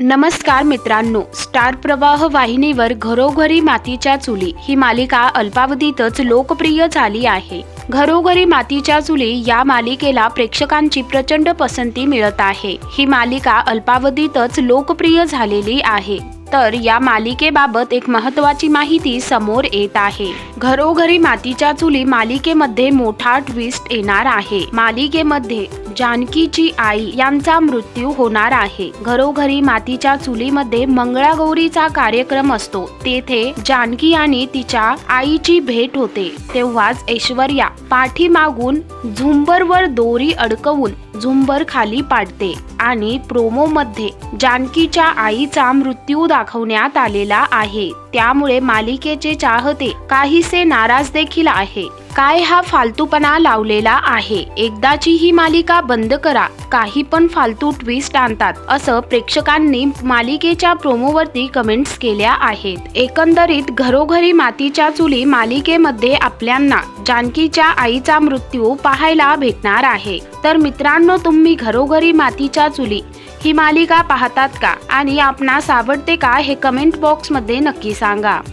नमस्कार मित्रांनो स्टार प्रवाह वाहिनीवर घरोघरी मातीच्या चुली ही मालिका अल्पावधीतच लोकप्रिय झाली आहे. घरोघरी मातीच्या चुली या मालिकेला प्रेक्षकांची प्रचंड पसंती मिळत आहे. ही मालिका अल्पावधीतच लोकप्रिय झालेली आहे. तर या मालिकेबाबत एक महत्त्वाची माहिती समोर येत आहे. घरोघरी मातीच्या चुली मालिकेमध्ये मोठा ट्विस्ट येणार आहे. मालिकेमध्ये जानकीची आई यांचा मृत्यू होणार आहे. घरोघरी मातीच्या चुलीमध्ये मंगळागौरीचा कार्यक्रम असतो. तेथे जानकी आणि तिच्या आईची भेट होते. तेव्हाच ऐश्वर्या पाठीमागून झुंबरवर दोरी अडकवून झुंबर खाली पाडते आणि प्रोमो मध्ये जानकीच्या आईचा मृत्यू दाखवण्यात आलेला आहे. त्यामुळे मालिकेचे चाहते काहीसे नाराज देखील आहे. काय हा फालतूपणा लावलेला आहे? एकदाची ही मालिका बंद करा. काही पण फालतू ट्विस्ट आणतात असं प्रेक्षकांनी मालिकेच्या प्रोमोवरती कमेंट्स केल्या आहेत. एकंदरीत घरोघरी मातीच्या चुली मालिकेमध्ये आपल्यांना जानकीच्या आईचा मृत्यू पाहायला भेटणार आहे. तर मित्रांनो तुम्ही घरोघरी मातीच्या चुली ही मालिका पाहतात का? आणि आपणास आवडते का हे कमेंट बॉक्समध्ये नक्की सांगा.